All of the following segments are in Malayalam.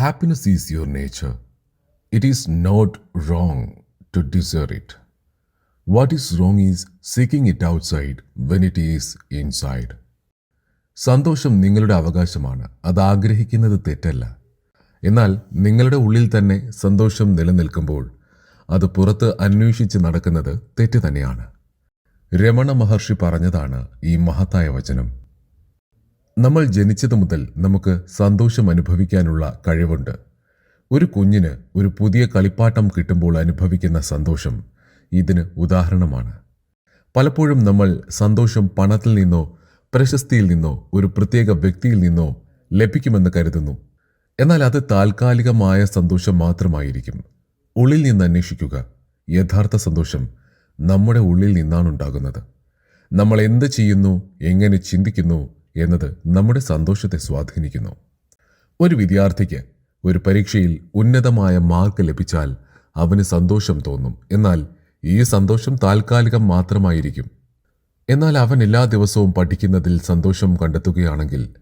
Happiness your nature it is not wrong to to it what is wrong is seeking it outside when it is inside സന്തോഷം നിങ്ങളുടെ അവകാശമാണ്. അത് ആഗ്രഹിക്കുന്നത് തെറ്റല്ല. എന്നാൽ നിങ്ങളുടെ ഉള്ളിൽ തന്നെ സന്തോഷം നിലനിൽക്കുമ്പോൾ അത് പുറത്ത് അന്വേഷിച്ച് നടക്കുന്നത് തെറ്റ് തന്നെയാണ്. രമണ മഹർഷി പറഞ്ഞതാണ് ഈ മഹത്തായ വചനം. നമ്മൾ ജനിച്ചതു മുതൽ നമുക്ക് സന്തോഷം അനുഭവിക്കാനുള്ള കഴിവുണ്ട്. ഒരു കുഞ്ഞിന് ഒരു പുതിയ കളിപ്പാട്ടം കിട്ടുമ്പോൾ അനുഭവിക്കുന്ന സന്തോഷം ഇതിന് ഉദാഹരണമാണ്. പലപ്പോഴും നമ്മൾ സന്തോഷം പണത്തിൽ നിന്നോ പ്രശസ്തിയിൽ നിന്നോ ഒരു പ്രത്യേക വ്യക്തിയിൽ നിന്നോ ലഭിക്കുമെന്ന് കരുതുന്നു. എന്നാൽ അത് താൽക്കാലികമായ സന്തോഷം മാത്രമായിരിക്കും. ഉള്ളിൽ നിന്ന് അന്വേഷിക്കുക. യഥാർത്ഥ സന്തോഷം നമ്മുടെ ഉള്ളിൽ നിന്നാണ് ഉണ്ടാകുന്നത് നമ്മൾ എന്ത് ചെയ്യുന്നു എങ്ങനെ ചിന്തിക്കുന്നു എന്നത് നമ്മുടെ സന്തോഷത്തെ സ്വാധീനിക്കുന്നു. ഒരു വിദ്യാർത്ഥിക്ക് ഒരു പരീക്ഷയിൽ ഉന്നതമായ മാർക്ക് ലഭിച്ചാൽ അവന് സന്തോഷം തോന്നും. എന്നാൽ ഈ സന്തോഷം താൽക്കാലികം മാത്രമായിരിക്കും. എന്നാൽ അവൻ എല്ലാ ദിവസവും പഠിക്കുന്നതിൽ സന്തോഷം കണ്ടെത്തുകയാണെങ്കിൽ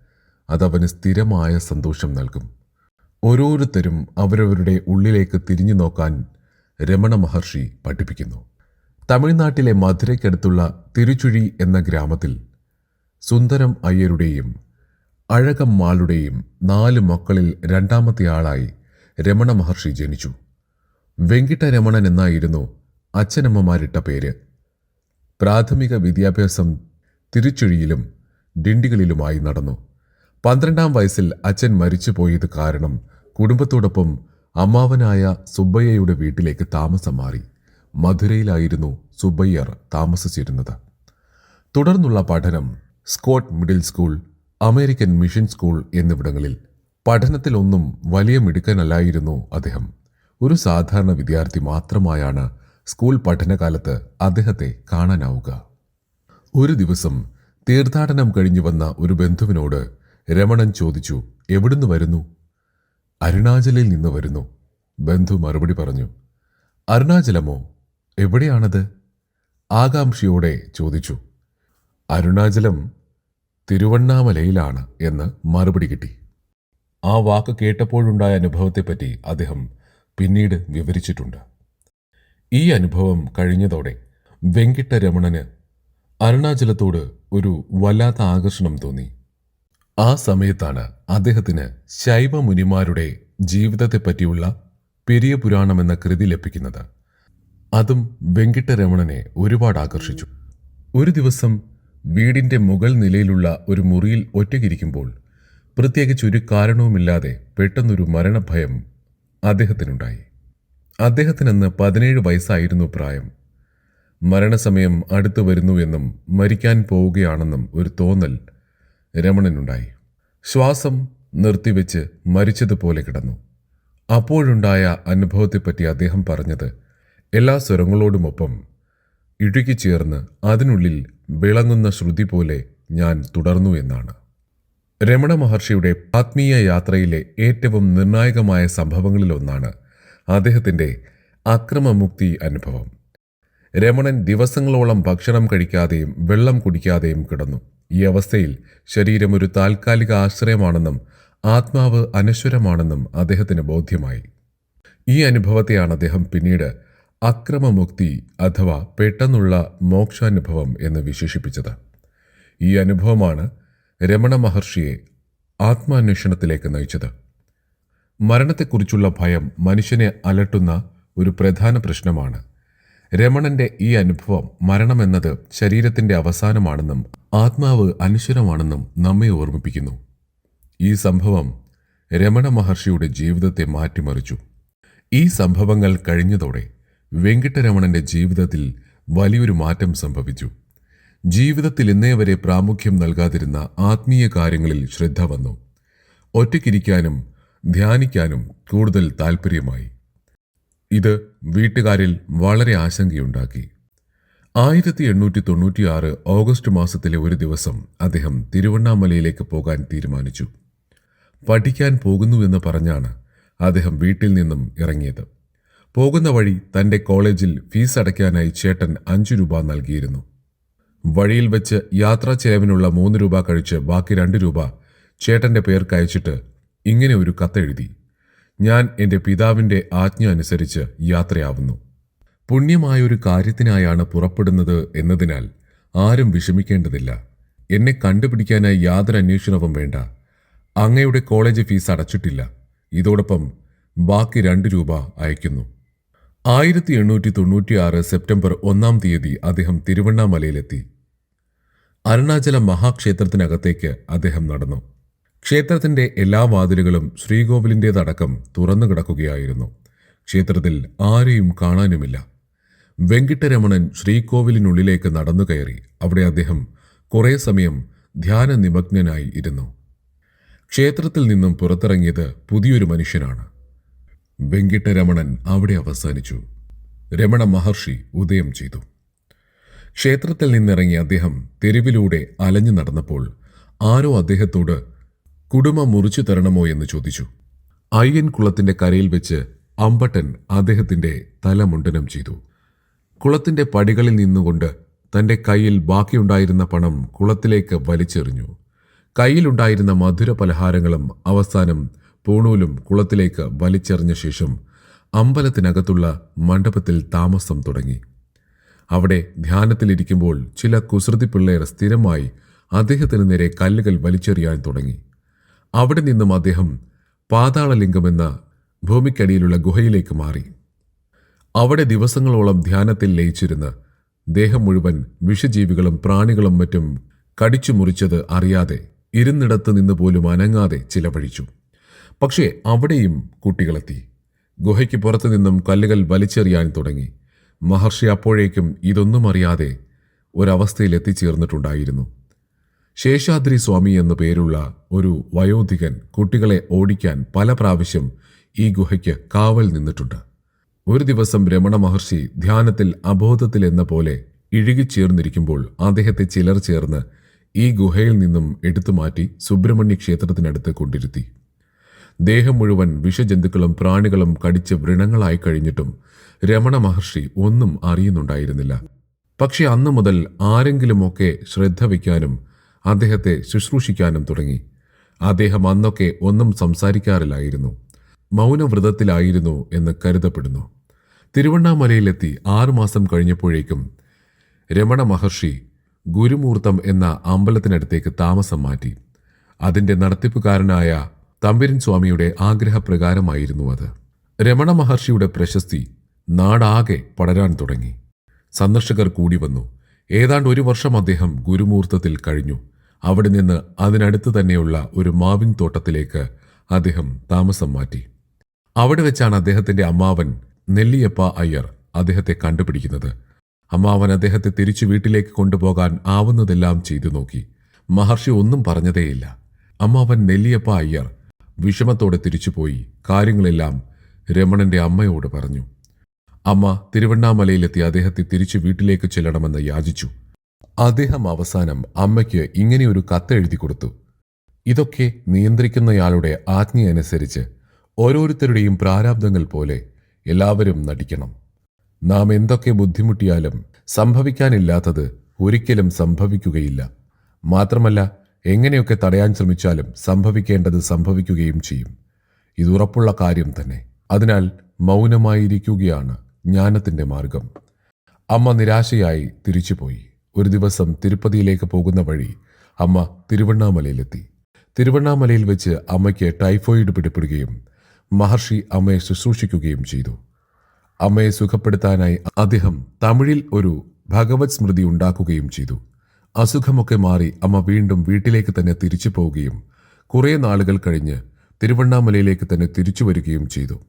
അതവന് സ്ഥിരമായ സന്തോഷം നൽകും. ഓരോരുത്തരും അവരവരുടെ ഉള്ളിലേക്ക് തിരിഞ്ഞു നോക്കാൻ രമണ മഹർഷി പഠിപ്പിക്കുന്നു. തമിഴ്നാട്ടിലെ മധുരയ്ക്കടുത്തുള്ള തിരുച്ചുഴി എന്ന ഗ്രാമത്തിൽ സുന്ദരം അയ്യരുടെയും അഴകമ്മാളുടെയും നാല് മക്കളിൽ രണ്ടാമത്തെ ആളായി രമണ മഹർഷി ജനിച്ചു. വെങ്കിട്ട രമണൻ എന്നായിരുന്നു അച്ഛനമ്മമാരിട്ട പേര്. പ്രാഥമിക വിദ്യാഭ്യാസം തിരുച്ചുഴിയിലും ഡിണ്ടികളിലുമായി നടന്നു. പന്ത്രണ്ടാം വയസ്സിൽ അച്ഛൻ മരിച്ചുപോയത് കാരണം കുടുംബത്തോടൊപ്പം അമ്മാവനായ സുബ്ബയ്യയുടെ വീട്ടിലേക്ക് താമസം മാറി. മധുരയിലായിരുന്നു സുബ്ബയ്യർ താമസിച്ചിരുന്നത്. തുടർന്നുള്ള പഠനം Scott middle school American mission school എന്നിവിടങ്ങളിൽ പഠനത്തിലൊന്നും വലിയ മിടുക്കനല്ലായിരുന്നു അദ്ദേഹം. ഒരു സാധാരണ വിദ്യാർത്ഥി മാത്രമായാണ് സ്കൂൾ പഠനകാലത്ത് അദ്ദേഹത്തെ കാണാനാവുക. ഒരു ദിവസം തീർത്ഥാടനം കഴിഞ്ഞു വന്ന ഒരു ബന്ധുവിനോട് രമണൻ ചോദിച്ചു എവിടുന്ന് വരുന്നു? അരുണാചലിൽ നിന്ന് വരുന്നു ബന്ധു മറുപടി പറഞ്ഞു. അരുണാചലമോ? എവിടെയാണത്? ആകാംക്ഷയോടെ ചോദിച്ചു. അരുണാചലം തിരുവണ്ണാമലയിലാണ് എന്ന് മറുപടി കിട്ടി. ആ വാക്ക് കേട്ടപ്പോഴുണ്ടായ അനുഭവത്തെപ്പറ്റി അദ്ദേഹം പിന്നീട് വിവരിച്ചിട്ടുണ്ട്. ഈ അനുഭവം കഴിഞ്ഞതോടെ വെങ്കിട്ടരമണന് അരുണാചലത്തോട് ഒരു വല്ലാത്ത ആകർഷണം തോന്നി. ആ സമയത്താണ് അദ്ദേഹത്തിന് ശൈവ മുനിമാരുടെ ജീവിതത്തെപ്പറ്റിയുള്ള പെരിയ പുരാണം എന്ന കൃതി ലഭിക്കുന്നത്. അതും വെങ്കിട്ടരമണനെ ഒരുപാട് ആകർഷിച്ചു. ഒരു ദിവസം വീടിന്റെ മുകൾ നിലയിലുള്ള ഒരു മുറിയിൽ ഒറ്റയ്ക്കിരിക്കുമ്പോൾ പ്രത്യേകിച്ച് ഒരു കാരണവുമില്ലാതെ പെട്ടെന്നൊരു മരണഭയം അദ്ദേഹത്തിനുണ്ടായി. അദ്ദേഹത്തിനന്ന് പതിനേഴ് വയസ്സായിരുന്നു പ്രായം. മരണസമയം അടുത്തു വരുന്നുവെന്നും മരിക്കാൻ പോവുകയാണെന്നും ഒരു തോന്നൽ രമണനുണ്ടായി. ശ്വാസം നിർത്തിവെച്ച് മരിച്ചതുപോലെ കിടന്നു. അപ്പോഴുണ്ടായ അനുഭവത്തെപ്പറ്റി അദ്ദേഹം പറഞ്ഞത് എല്ലാ സ്വരങ്ങളോടുമൊപ്പം ഇഴുകിച്ചേർന്ന് അതിനുള്ളിൽ വിളങ്ങുന്ന ശ്രുതി പോലെ ഞാൻ തുടർന്നു എന്നാണ്. രമണ മഹർഷിയുടെ ആത്മീയ യാത്രയിലെ ഏറ്റവും നിർണായകമായ സംഭവങ്ങളിലൊന്നാണ് അദ്ദേഹത്തിന്റെ അക്രമമുക്തി അനുഭവം. രമണൻ ദിവസങ്ങളോളം ഭക്ഷണം കഴിക്കാതെയും വെള്ളം കുടിക്കാതെയും കിടന്നു. ഈ അവസ്ഥയിൽ ശരീരം ഒരു താൽക്കാലിക ആശ്രയമാണെന്നും ആത്മാവ് അനശ്വരമാണെന്നും അദ്ദേഹത്തിന് ബോധ്യമായി. ഈ അനുഭവത്തെയാണ് അദ്ദേഹം പിന്നീട് അക്രമമുക്തി അഥവാ പെട്ടെന്നുള്ള മോക്ഷാനുഭവം എന്ന് വിശേഷിപ്പിച്ചത്. ഈ അനുഭവമാണ് രമണ മഹർഷിയെ ആത്മാന്വേഷണത്തിലേക്ക് നയിച്ചത്. മരണത്തെക്കുറിച്ചുള്ള ഭയം മനുഷ്യനെ അലട്ടുന്ന ഒരു പ്രധാന പ്രശ്നമാണ്. രമണന്റെ ഈ അനുഭവം മരണമെന്നത് ശരീരത്തിന്റെ അവസാനമാണെന്നും ആത്മാവ് അനശ്വരമാണെന്നും നമ്മെ ഓർമ്മിപ്പിക്കുന്നു. ഈ സംഭവം രമണ മഹർഷിയുടെ ജീവിതത്തെ മാറ്റിമറിച്ചു. ഈ സംഭവങ്ങൾ കഴിഞ്ഞതോടെ വെങ്കിട്ടരമണന്റെ ജീവിതത്തിൽ വലിയൊരു മാറ്റം സംഭവിച്ചു. ജീവിതത്തിൽ ഇന്നേ വരെ പ്രാമുഖ്യം നൽകാതിരുന്ന ആത്മീയ കാര്യങ്ങളിൽ ശ്രദ്ധ വന്നു. ഒറ്റയ്ക്കിരിക്കാനും ധ്യാനിക്കാനും കൂടുതൽ താൽപ്പര്യമായി. ഇത് വീട്ടുകാരിൽ വളരെ ആശങ്കയുണ്ടാക്കി. ആയിരത്തി എണ്ണൂറ്റി തൊണ്ണൂറ്റിയാറ് ഓഗസ്റ്റ് മാസത്തിലെ ഒരു ദിവസം അദ്ദേഹം തിരുവണ്ണാമലയിലേക്ക് പോകാൻ തീരുമാനിച്ചു. പഠിക്കാൻ പോകുന്നുവെന്ന് പറഞ്ഞാണ് അദ്ദേഹം വീട്ടിൽ നിന്നും ഇറങ്ങിയത്. പോകുന്ന വഴി തന്റെ കോളേജിൽ ഫീസ് അടയ്ക്കാനായി ചേട്ടൻ അഞ്ചു രൂപ നൽകിയിരുന്നു. വഴിയിൽ വെച്ച് യാത്രാ ചെലവിനുള്ള മൂന്ന് രൂപ കഴിച്ച് ബാക്കി രണ്ട് രൂപ ചേട്ടന്റെ പേർക്ക് അയച്ചിട്ട് ഇങ്ങനെ ഒരു കത്തെഴുതി ഞാൻ എന്റെ പിതാവിന്റെ ആജ്ഞ അനുസരിച്ച് യാത്രയാവുന്നു. പുണ്യമായൊരു കാര്യത്തിനായാണ് പുറപ്പെടുന്നത് എന്നതിനാൽ ആരും വിഷമിക്കേണ്ടതില്ല. എന്നെ കണ്ടുപിടിക്കാനായി യാതൊരു അന്വേഷണവും വേണ്ട. അങ്ങയുടെ കോളേജ് ഫീസ് അടച്ചിട്ടില്ല. ഇതോടൊപ്പം ബാക്കി രണ്ട് രൂപ അയക്കുന്നു. ആയിരത്തി എണ്ണൂറ്റി തൊണ്ണൂറ്റിയാറ് സെപ്റ്റംബർ ഒന്നാം തീയതി അദ്ദേഹം തിരുവണ്ണാമലയിലെത്തി. അരുണാചല മഹാക്ഷേത്രത്തിനകത്തേക്ക് അദ്ദേഹം നടന്നു. ക്ഷേത്രത്തിന്റെ എല്ലാ വാതിലുകളും ശ്രീകോവിലിന്റെതടക്കം തുറന്നു കിടക്കുകയായിരുന്നു. ക്ഷേത്രത്തിൽ ആരെയും കാണാനുമില്ല. വെങ്കിട്ടരമണൻ ശ്രീകോവിലിനുള്ളിലേക്ക് നടന്നു കയറി അവിടെ അദ്ദേഹം കുറേ സമയം ധ്യാന നിമഗ്നനായി ഇരുന്നു. ക്ഷേത്രത്തിൽ നിന്നും പുറത്തിറങ്ങിയത് പുതിയൊരു മനുഷ്യനാണ്. വെങ്കിട്ടരമണൻ അവിടെ അവസാനിച്ചു. രമണ മഹർഷി ഉദയം ചെയ്തു. ക്ഷേത്രത്തിൽ നിന്നിറങ്ങി അദ്ദേഹം തെരുവിലൂടെ അലഞ്ഞു നടന്നപ്പോൾ ആരോ അദ്ദേഹത്തോട് കുടുമ മുറിച്ചു തരണമോ? എന്ന് ചോദിച്ചു. അയ്യൻ കുളത്തിന്റെ കരയിൽ വെച്ച് അമ്പട്ടൻ അദ്ദേഹത്തിന്റെ തലമുണ്ടനം ചെയ്തു. കുളത്തിന്റെ പടികളിൽ നിന്നുകൊണ്ട് തന്റെ കയ്യിൽ ബാക്കിയുണ്ടായിരുന്ന പണം കുളത്തിലേക്ക് വലിച്ചെറിഞ്ഞു. കയ്യിലുണ്ടായിരുന്ന മധുര പലഹാരങ്ങളും അവസാനം പൂണൂലും കുളത്തിലേക്ക് വലിച്ചെറിഞ്ഞ ശേഷം അമ്പലത്തിനകത്തുള്ള മണ്ഡപത്തിൽ താമസം തുടങ്ങി. അവിടെ ധ്യാനത്തിലിരിക്കുമ്പോൾ ചില കുസൃതി പിള്ളേർ സ്ഥിരമായി അദ്ദേഹത്തിന് നേരെ കല്ലുകൾ വലിച്ചെറിയാൻ തുടങ്ങി. അവിടെ നിന്നും അദ്ദേഹം പാതാളലിംഗമെന്ന ഭൂമിക്കടിയിലുള്ള ഗുഹയിലേക്ക് മാറി. അവിടെ ദിവസങ്ങളോളം ധ്യാനത്തിൽ ലയിച്ചിരുന്ന് ദേഹം മുഴുവൻ വിഷജീവികളും പ്രാണികളും മറ്റും കടിച്ചു മുറിച്ചത് അറിയാതെ ഇരുന്നിടത്ത് നിന്ന് പോലും അനങ്ങാതെ ചിലവഴിച്ചു. പക്ഷേ അവിടെയും കുട്ടികളെത്തി. ഗുഹയ്ക്ക് പുറത്തു നിന്നും കല്ലുകൾ വലിച്ചെറിയാൻ തുടങ്ങി. മഹർഷി അപ്പോഴേക്കും ഇതൊന്നും അറിയാതെ ഒരവസ്ഥയിൽ എത്തിച്ചേർന്നിട്ടുണ്ടായിരുന്നു. ശേഷാദ്രി സ്വാമി എന്നു പേരുള്ള ഒരു വയോധികൻ കുട്ടികളെ ഓടിക്കാൻ പല പ്രാവശ്യം ഈ ഗുഹയ്ക്ക് കാവൽ നിന്നിട്ടുണ്ട്. ഒരു ദിവസം രമണ മഹർഷി ധ്യാനത്തിൽ അബോധത്തിൽ എന്ന പോലെ ഇഴുകിച്ചേർന്നിരിക്കുമ്പോൾ അദ്ദേഹത്തെ ചിലർ ചേർന്ന് ഈ ഗുഹയിൽ നിന്നും എടുത്തുമാറ്റി സുബ്രഹ്മണ്യ ക്ഷേത്രത്തിനടുത്ത് കൊണ്ടിരുത്തി. ദേഹം മുഴുവൻ വിഷജന്തുക്കളും പ്രാണികളും കടിച്ച് വ്രണങ്ങളായി കഴിഞ്ഞിട്ടും രമണ മഹർഷി ഒന്നും അറിയുന്നുണ്ടായിരുന്നില്ല. പക്ഷെ അന്നു മുതൽ ആരെങ്കിലുമൊക്കെ ശ്രദ്ധ വയ്ക്കാനും അദ്ദേഹത്തെ ശുശ്രൂഷിക്കാനും തുടങ്ങി. അദ്ദേഹം അന്നൊക്കെ ഒന്നും സംസാരിക്കാറില്ലായിരുന്നു. മൗനവ്രതത്തിലായിരുന്നു എന്ന് കരുതപ്പെടുന്നു. തിരുവണ്ണാമലയിലെത്തി ആറുമാസം കഴിഞ്ഞപ്പോഴേക്കും രമണ മഹർഷി ഗുരുമൂർത്തം എന്ന അമ്പലത്തിനടുത്തേക്ക് താമസം മാറ്റി. അതിന്റെ നടത്തിപ്പുകാരനായ തമ്പിരൻ സ്വാമിയുടെ ആഗ്രഹപ്രകാരമായിരുന്നു അത്. രമണ മഹർഷിയുടെ പ്രശസ്തി നാടാകെ പടരാൻ തുടങ്ങി. സന്ദർശകർ കൂടി വന്നു. ഏതാണ്ട് ഒരു വർഷം അദ്ദേഹം ഗുരുമൂർത്തത്തിൽ കഴിഞ്ഞു. അവിടെ നിന്ന് അതിനടുത്ത് തന്നെയുള്ള ഒരു മാവിൻ തോട്ടത്തിലേക്ക് അദ്ദേഹം താമസം മാറ്റി. അവിടെ വെച്ചാണ് അദ്ദേഹത്തിന്റെ അമ്മാവൻ നെല്ലിയപ്പ അയ്യർ അദ്ദേഹത്തെ കണ്ടുപിടിക്കുന്നത്. അമ്മാവൻ അദ്ദേഹത്തെ തിരിച്ചു വീട്ടിലേക്ക് കൊണ്ടുപോകാൻ ആവുന്നതെല്ലാം ചെയ്തു നോക്കി. മഹർഷി ഒന്നും പറഞ്ഞതേയില്ല. അമ്മാവൻ നെല്ലിയപ്പ അയ്യർ വിഷമത്തോടെ തിരിച്ചുപോയി. കാര്യങ്ങളെല്ലാം രമണന്റെ അമ്മയോട് പറഞ്ഞു. അമ്മ തിരുവണ്ണാമലയിലെത്തി അദ്ദേഹത്തെ തിരിച്ചു വീട്ടിലേക്ക് ചെല്ലണമെന്ന് യാചിച്ചു. അദ്ദേഹം അവസാനം അമ്മയ്ക്ക് ഇങ്ങനെയൊരു കത്തെഴുതി കൊടുത്തു. ഇതൊക്കെ നിയന്ത്രിക്കുന്നയാളുടെ ആജ്ഞയനുസരിച്ച് ഓരോരുത്തരുടെയും പ്രാരാബ്ദങ്ങൾ പോലെ എല്ലാവരും നടിക്കണം. നാം എന്തൊക്കെ ബുദ്ധിമുട്ടിയാലും സംഭവിക്കാനില്ലാത്തത് ഒരിക്കലും സംഭവിക്കുകയില്ല. മാത്രമല്ല എങ്ങനെയൊക്കെ തടയാൻ ശ്രമിച്ചാലും സംഭവിക്കേണ്ടത് സംഭവിക്കുകയും ചെയ്യും. ഇത് ഉറപ്പുള്ള കാര്യം തന്നെ. അതിനാൽ മൗനമായിരിക്കുകയാണ് ജ്ഞാനത്തിന്റെ മാർഗം. അമ്മ നിരാശയായി തിരിച്ചുപോയി. ഒരു ദിവസം തിരുപ്പതിയിലേക്ക് പോകുന്ന വഴി അമ്മ തിരുവണ്ണാമലയിലെത്തി. തിരുവണ്ണാമലയിൽ വെച്ച് അമ്മയ്ക്ക് ടൈഫോയിഡ് പിടിപ്പെടുകയും മഹർഷി അമ്മയെ ശുശ്രൂഷിക്കുകയും ചെയ്തു. അമ്മയെ സുഖപ്പെടുത്താനായി അദ്ദേഹം തമിഴിൽ ഒരു ഭഗവത് സ്മൃതി ഉണ്ടാക്കുകയും ചെയ്തു. അസുഖമൊക്കെ മാറി അമ്മ വീണ്ടും വീട്ടിലേക്ക് തന്നെ തിരിച്ചു പോവുകയും കുറേ നാളുകൾ കഴിഞ്ഞ് തിരുവണ്ണാമലയിലേക്ക് തന്നെ തിരിച്ചു വരികയും ചെയ്തു.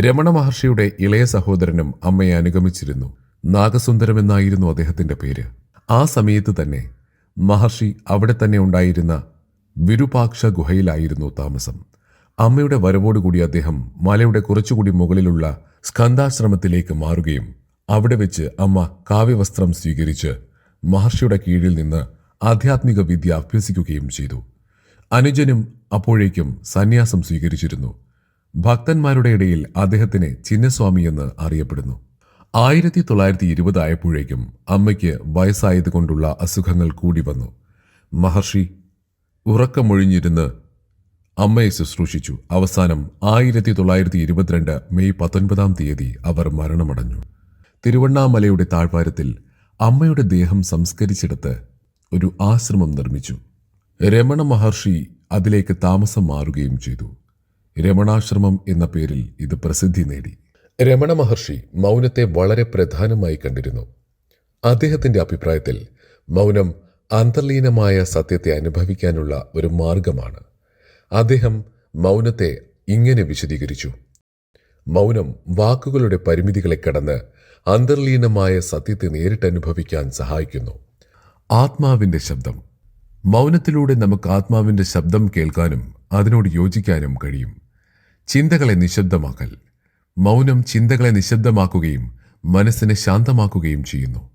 രമണ മഹർഷിയുടെ ഇളയ സഹോദരനും അമ്മയെ അനുഗമിച്ചിരുന്നു. നാഗസുന്ദരം എന്നായിരുന്നു അദ്ദേഹത്തിന്റെ പേര്. ആ സമയത്ത് തന്നെ മഹർഷി അവിടെ തന്നെ ഉണ്ടായിരുന്ന വിരുപാക്ഷ ഗുഹയിലായിരുന്നു താമസം. അമ്മയുടെ വരവോടുകൂടി അദ്ദേഹം മലയുടെ കുറച്ചുകൂടി മുകളിലുള്ള സ്കന്ധാശ്രമത്തിലേക്ക് മാറുകയും അവിടെ വെച്ച് അമ്മ കാവ്യവസ്ത്രം സ്വീകരിച്ച് മഹർഷിയുടെ കീഴിൽ നിന്ന് ആധ്യാത്മിക വിദ്യ അഭ്യസിക്കുകയും ചെയ്തു. അനുജനും അപ്പോഴേക്കും സന്യാസം സ്വീകരിച്ചിരുന്നു. ഭക്തന്മാരുടെ ഇടയിൽ അദ്ദേഹത്തിന് ചിന്നസ്വാമി എന്ന് അറിയപ്പെടുന്നു. ആയിരത്തി തൊള്ളായിരത്തി ഇരുപത് ആയപ്പോഴേക്കും അമ്മയ്ക്ക് വയസ്സായതുകൊണ്ടുള്ള അസുഖങ്ങൾ കൂടി വന്നു. മഹർഷി ഉറക്കമൊഴിഞ്ഞിരുന്ന് അമ്മയെ ശുശ്രൂഷിച്ചു. അവസാനം ആയിരത്തി തൊള്ളായിരത്തി ഇരുപത്തിരണ്ട് മെയ് പത്തൊൻപതാം തീയതി അവർ മരണമടഞ്ഞു. തിരുവണ്ണാമലയുടെ താഴ്വാരത്തിൽ അമ്മയുടെ ദേഹം സംസ്കരിച്ചെടുത്ത് ഒരു ആശ്രമം നിർമ്മിച്ചു. രമണ മഹർഷി അതിലേക്ക് താമസം മാറുകയും ചെയ്തു. രമണാശ്രമം എന്ന പേരിൽ ഇത് പ്രസിദ്ധി നേടി. രമണ മഹർഷി മൗനത്തെ വളരെ പ്രധാനമായി കണ്ടിരുന്നു. അദ്ദേഹത്തിന്റെ അഭിപ്രായത്തിൽ മൗനം അന്തർലീനമായ സത്യത്തെ അനുഭവിക്കാനുള്ള ഒരു മാർഗമാണ്. അദ്ദേഹം മൗനത്തെ ഇങ്ങനെ വിശദീകരിച്ചു. മൗനം വാക്കുകളുടെ പരിമിതികളെ കടന്ന് അന്തർലീനമായ സത്യത്തെ നേരിട്ട് അനുഭവിക്കാൻ സഹായിക്കുന്നു. ആത്മാവിന്റെ ശബ്ദം. മൗനത്തിലൂടെ നമുക്ക് ആത്മാവിന്റെ ശബ്ദം കേൾക്കാനും അതിനോട് യോജിക്കാനും കഴിയും. ചിന്തകളെ നിശബ്ദമാക്കൽ. മൗനം ചിന്തകളെ നിശബ്ദമാക്കുകയും മനസ്സിനെ ശാന്തമാക്കുകയും ചെയ്യുന്നു.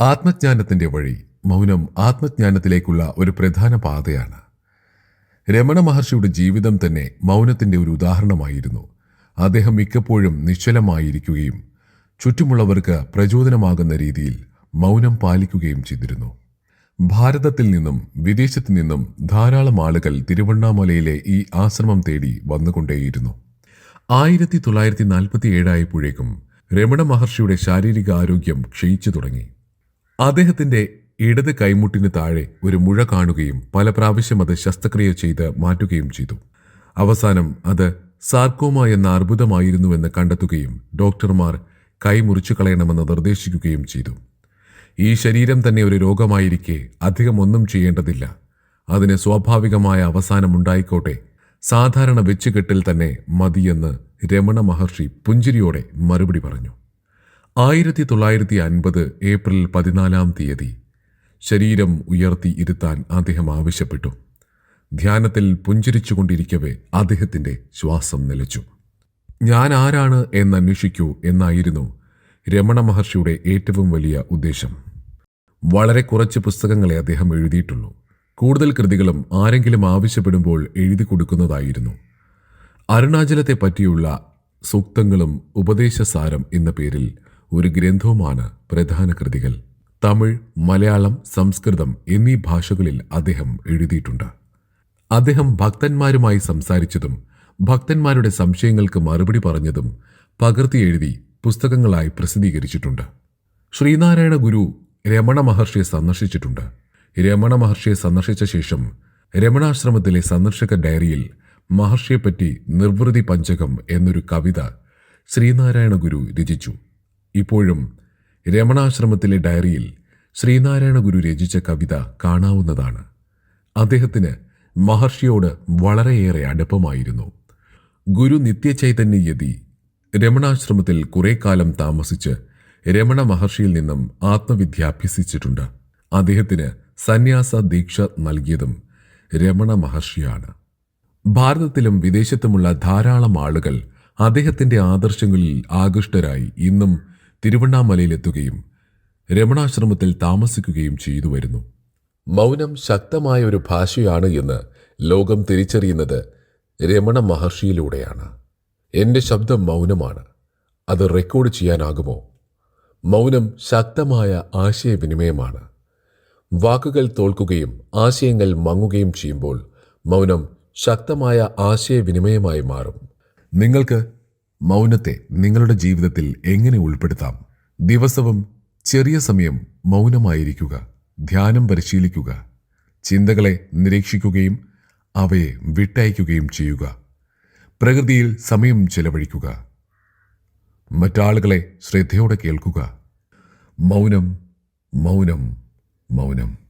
ആത്മജ്ഞാനത്തിന്റെ വഴി മൗനം ആത്മജ്ഞാനത്തിലേക്കുള്ള ഒരു പ്രധാന പാതയാണ്. രമണ മഹർഷിയുടെ ജീവിതം തന്നെ മൗനത്തിന്റെ ഒരു ഉദാഹരണമായിരുന്നു. അദ്ദേഹം മിക്കപ്പോഴും നിശ്ചലമായിരിക്കുകയും ചുറ്റുമുള്ളവർക്ക് പ്രചോദനമാകുന്ന രീതിയിൽ മൗനം പാലിക്കുകയും ചെയ്തിരുന്നു. ഭാരതത്തിൽ നിന്നും വിദേശത്തു നിന്നും ധാരാളം ആളുകൾ തിരുവണ്ണാമലയിലെ ഈ ആശ്രമം തേടി വന്നുകൊണ്ടേയിരുന്നു. ആയിരത്തി തൊള്ളായിരത്തി നാൽപ്പത്തി ഏഴായപ്പോഴേക്കും രമണ മഹർഷിയുടെ ശാരീരിക ആരോഗ്യം ക്ഷയിച്ചു തുടങ്ങി. അദ്ദേഹത്തിന്റെ ഇടത് കൈമുട്ടിന് താഴെ ഒരു മുഴ കാണുകയും പല പ്രാവശ്യം അത് ശസ്ത്രക്രിയ ചെയ്ത് മാറ്റുകയും ചെയ്തു. അവസാനം അത് സാർക്കോമ എന്ന അർബുദമായിരുന്നുവെന്ന് കണ്ടെത്തുകയും ഡോക്ടർമാർ കൈ മുറിച്ചു കളയണമെന്ന് നിർദ്ദേശിക്കുകയും ചെയ്തു. ഈ ശരീരം തന്നെ ഒരു രോഗമായിരിക്കെ അധികം ഒന്നും ചെയ്യേണ്ടതില്ല. അതിന് സ്വാഭാവികമായ അവസാനമുണ്ടായിക്കോട്ടെ സാധാരണ വെച്ചുകെട്ടിൽ തന്നെ മതിയെന്ന് രമണ മഹർഷി പുഞ്ചിരിയോടെ മറുപടി പറഞ്ഞു. ആയിരത്തി തൊള്ളായിരത്തി അൻപത് ഏപ്രിൽ പതിനാലാം തീയതി ശരീരം ഉയർത്തി ഇരുത്താൻ അദ്ദേഹം ആവശ്യപ്പെട്ടു. ധ്യാനത്തിൽ പുഞ്ചിരിച്ചുകൊണ്ടിരിക്കവേ അദ്ദേഹത്തിന്റെ ശ്വാസം നിലച്ചു. ഞാൻ ആരാണ് എന്നന്വേഷിക്കൂ എന്നായിരുന്നു രമണ മഹർഷിയുടെ ഏറ്റവും വലിയ ഉദ്ദേശം. വളരെ കുറച്ച് പുസ്തകങ്ങളെ അദ്ദേഹം എഴുതിയിട്ടുള്ളൂ. കൂടുതൽ കൃതികളും ആരെങ്കിലും ആവശ്യപ്പെടുമ്പോൾ എഴുതി കൊടുക്കുന്നതായിരുന്നു. അരുണാചലത്തെ പറ്റിയുള്ള സൂക്തങ്ങളും ഉപദേശസാരം എന്ന പേരിൽ ഒരു ഗ്രന്ഥവുമാണ് പ്രധാന കൃതികൾ. തമിഴ് മലയാളം സംസ്കൃതം എന്നീ ഭാഷകളിൽ അദ്ദേഹം എഴുതിയിട്ടുണ്ട്. അദ്ദേഹം ഭക്തന്മാരുമായി സംസാരിച്ചതും ഭക്തന്മാരുടെ സംശയങ്ങൾക്ക് മറുപടി പറഞ്ഞതും പകർത്തി എഴുതി പുസ്തകങ്ങളായി പ്രസിദ്ധീകരിച്ചിട്ടുണ്ട്. ശ്രീനാരായണ ഗുരു രമണ മഹർഷിയെ സന്ദർശിച്ചിട്ടുണ്ട്. രമണ മഹർഷിയെ സന്ദർശിച്ച ശേഷം രമണാശ്രമത്തിലെ സന്ദർശക ഡയറിയിൽ മഹർഷിയെപ്പറ്റി നിർവൃതി പഞ്ചകം എന്നൊരു കവിത ശ്രീനാരായണ ഗുരു രചിച്ചു. ഇപ്പോഴും രമണാശ്രമത്തിലെ ഡയറിയിൽ ശ്രീനാരായണ ഗുരു രചിച്ച കവിത കാണാവുന്നതാണ്. അദ്ദേഹത്തിന് മഹർഷിയോട് വളരെയേറെ അടുപ്പമായിരുന്നു. ഗുരു നിത്യചൈതന്യ യതി രമണാശ്രമത്തിൽ കുറെ കാലം താമസിച്ച് രമണ മഹർഷിയിൽ നിന്നും ആത്മവിദ്യ അഭ്യസിച്ചിട്ടുണ്ട്. അദ്ദേഹത്തിന് സന്യാസ ദീക്ഷ നൽകിയതും രമണ മഹർഷിയാണ്. ഭാരതത്തിലും വിദേശത്തുമുള്ള ധാരാളം ആളുകൾ അദ്ദേഹത്തിന്റെ ആദർശങ്ങളിൽ ആകൃഷ്ടരായി ഇന്നും തിരുവണ്ണാമലയിലെത്തുകയും രമണാശ്രമത്തിൽ താമസിക്കുകയും ചെയ്തു വരുന്നു. മൗനം ശക്തമായ ഒരു ഭാഷയാണ് എന്ന് ലോകം തിരിച്ചറിയുന്നത് രമണ മഹർഷിയിലൂടെയാണ് എന്റെ ശബ്ദം മൗനമാണ്. അത് റെക്കോർഡ് ചെയ്യാനാകുമോ? മൗനം ശക്തമായ ആശയവിനിമയമാണ്. വാക്കുകൾ തോൽക്കുകയും ആശയങ്ങൾ മങ്ങുകയും ചെയ്യുമ്പോൾ മൗനം ശക്തമായ ആശയവിനിമയമായി മാറും. നിങ്ങൾക്ക് മൗനത്തെ നിങ്ങളുടെ ജീവിതത്തിൽ എങ്ങനെ ഉൾപ്പെടുത്താം? ദിവസവും ചെറിയ സമയം മൗനമായിരിക്കുക ധ്യാനം പരിശീലിക്കുക ചിന്തകളെ നിരീക്ഷിക്കുകയും അവയെ വിട്ടയക്കുകയും ചെയ്യുക. പ്രകൃതിയിൽ സമയം ചെലവഴിക്കുക. മറ്റാളുകളെ ശ്രദ്ധയോടെ കേൾക്കുക. മൗനം മൗനം മൗനം.